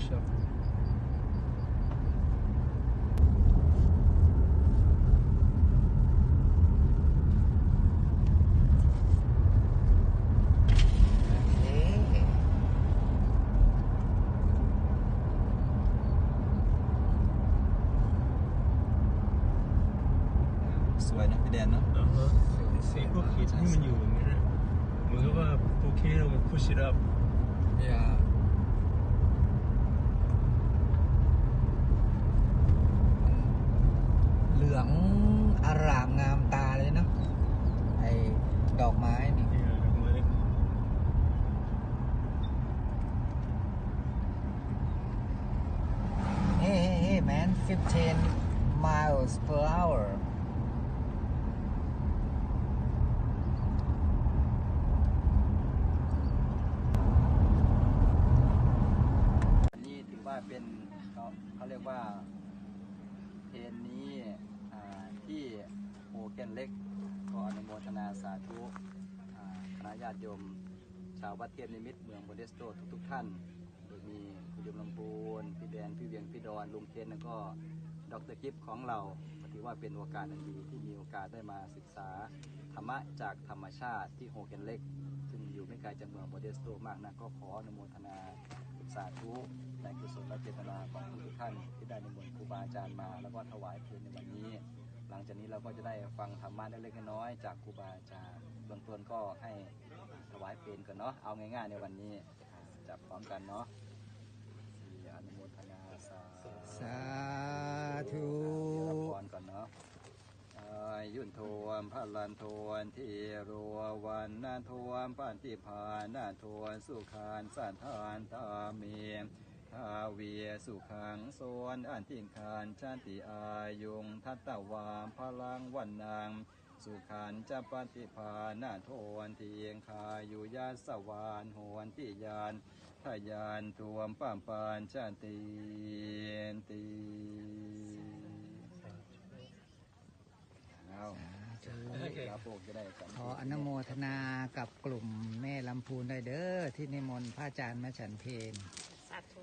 workshop เอ๊ะสวยนะพี่แดนเนาะแล้วก็สีพวกขีดให้มันอยู่อย่างนี้นะเหมือนกับว่าโอเคเรามัน push it up อย่าเหลืองอารามงามตาเลยเนาะไอ้ดอกไม้นี่ เนี่ยดอกไม้ เฮ้เฮ้เฮ้ man 15 miles per hour นนี้ถือว่าเป็นเขาเขาเรียกว่าเพลงนี้ที่โอเกนเล็กก็อนุโมทนาสาธุคณะญาติโยม ชาววัดเทพนิมิตรเมืองโมเดสโตทุกๆท่าน โดยมี เวียงพี่ดอนลุงเคนแล้วก็ดรกิฟของเราถือว่าเป็นโอกาสอันดีที่มีโอกาสได้มาศึกษาธรรมะจากธรรมชาติที่โฮเกนเล็ก ซึ่งอยู่ไม่ไกลจากเมืองโมเดสโตมากนะก็ขออนุโมทนาสาธุในกุศลและเจตนาของทุกท่านที่ได้นิมนครูบาอาจารย์มา แล้วก็ถวายเพลในวันนี้ หลังจากนี้เราก็จะได้ฟังธรรมะเล็กๆน้อยจากครูบาอาจารย์เบื้องต้นก็ให้ถวายเพลินก่อนเนาะเอาง่ายๆในวันนี้จับพร้อมกันเนาะ นุโมทนาสาสาธุรับพรก่อนเนาะอายุนโทมพลันโทนที่รัววันนาโทมปันติพานาโทนสุขานสันทานตาเมีทาเวียสุขังโซนอันติงคานชาติอายุงทัตตวามพลังวันนาง สุขันจะปฏิภาณาโทนเทียงคาอยู่ยาสวานหวนติยานทยานตวมป้ามปานชาติตีเอาครับพวกจะได้สัมขออนุโมทนากับกลุ่มแม่ลำพูนได้เด้อที่นิมนต์พระอาจารย์มาฉันเพลสาธุ